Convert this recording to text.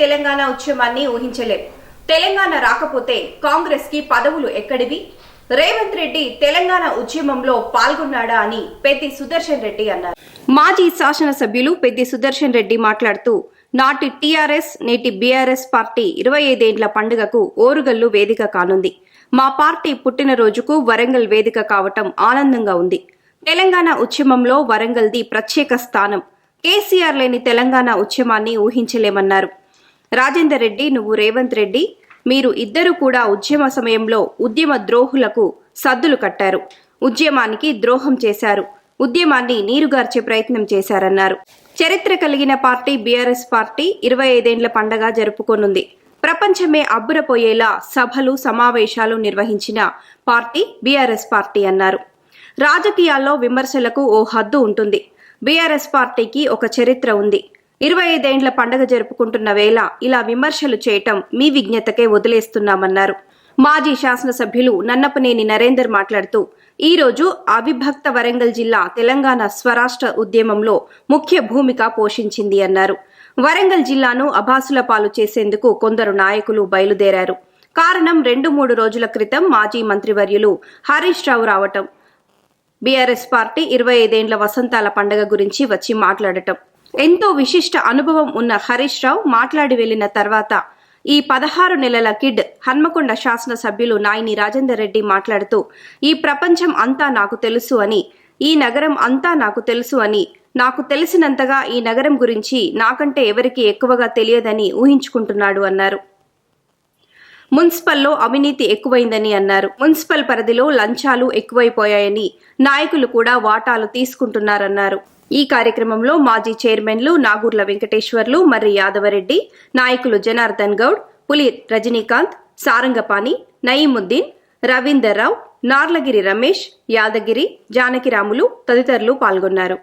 తెలంగాణ ఉద్యమాన్ని ఊహించలేం. తెలంగాణ రాకపోతే కాంగ్రెస్కి పదవులు ఎక్కడివి? రేవంత్ రెడ్డి తెలంగాణ ఉద్యమంలో పాల్గొన్నాడా అని పెద్ది సుదర్శన్ రెడ్డి అన్నారు. మాజీ శాసనసభ్యులు పెద్ది సుదర్శన్ రెడ్డి మాట్లాడుతూ నాటి టీఆర్ఎస్ నేటి బీఆర్ఎస్ పార్టీ ఇరవై ఐదేండ్ల పండుగకు ఓరుగల్లు వేదిక కానుంది. మా పార్టీ పుట్టినరోజుకు వరంగల్ వేదిక కావటం ఆనందంగా ఉంది. తెలంగాణ ఉద్యమంలో వరంగల్ది ప్రత్యేక స్థానం. కేసీఆర్ లేని తెలంగాణ ఉద్యమాన్ని ఊహించలేమన్నారు. రాజేందర్ రెడ్డి నువ్వు రేవంత్ రెడ్డి మీరు ఇద్దరు కూడా ఉద్యమ సమయంలో ఉద్యమ ద్రోహులకు సద్దులు కట్టారు. ఉద్యమానికి ద్రోహం చేశారు. ఉద్యమాన్ని నీరుగార్చే ప్రయత్నం చేశారన్నారు. చరిత్ర కలిగిన పార్టీ బీఆర్ఎస్ పార్టీ ఇరవై ఐదేండ్ల పండగ జరుపుకోనుంది. ప్రపంచమే అబ్బురపోయేలా సభలు సమావేశాలు నిర్వహించిన పార్టీ బీఆర్ఎస్ పార్టీ అన్నారు. రాజకీయాల్లో విమర్శలకు ఓ హద్దు ఉంటుంది. బీఆర్ఎస్ పార్టీకి ఒక చరిత్ర ఉంది. ఇరవై ఐదేండ్ల పండగ జరుపుకుంటున్న వేళ ఇలా విమర్శలు చేయటం మీ విజ్ఞతకే వదిలేస్తున్నామన్నారు. మాజీ శాసనసభ్యులు నన్నపనేని నరేందర్ మాట్లాడుతూ ఈ రోజు అవిభక్త వరంగల్ జిల్లా తెలంగాణ స్వరాష్ట్ర ఉద్యమంలో ముఖ్య భూమిక పోషించింది అన్నారు. వరంగల్ జిల్లాను అభాసుల పాలు చేసేందుకు కొందరు నాయకులు బయలుదేరారు. కారణం రెండు మూడు రోజుల క్రితం మాజీ మంత్రివర్యులు హరీష్ రావు రావటం. బీఆర్ఎస్ పార్టీ ఇరవై ఐదేండ్ల వసంతాల పండగ గురించి వచ్చి మాట్లాడటం. ఎంతో విశిష్ట అనుభవం ఉన్న హరీష్ రావు మాట్లాడి వెళ్ళిన తర్వాత ఈ పదహారు నెలల కిడ్ హన్మకొండ శాసనసభ్యులు నాయని రాజేందర్ రెడ్డి మాట్లాడుతూ ఈ ప్రపంచం అంతా నాకు తెలుసు అని ఈ నగరం అంతా నాకు తెలుసు అని నాకు తెలిసినంతగా ఈ నగరం గురించి నాకంటే ఎవరికి ఎక్కువగా తెలియదని ఊహించుకుంటున్నాడు అన్నారు. మున్సిపల్లో అవినీతి ఎక్కువైందని అన్నారు. మున్సిపల్ పరిధిలో లంచాలు ఎక్కువైపోయాయని నాయకులు కూడా వాటాలు తీసుకుంటున్నారన్నారు. ఈ కార్యక్రమంలో మాజీ చైర్మన్లు నాగూర్ల వెంకటేశ్వర్లు మర్రి యాదవరెడ్డి నాయకులు జనార్దన్ గౌడ్ పులి రజనీకాంత్ సారంగపాణి నయీముద్దీన్ రవీందర్ రావు నార్లగిరి రమేష్ యాదగిరి జానకిరాములు తదితరులు పాల్గొన్నారు.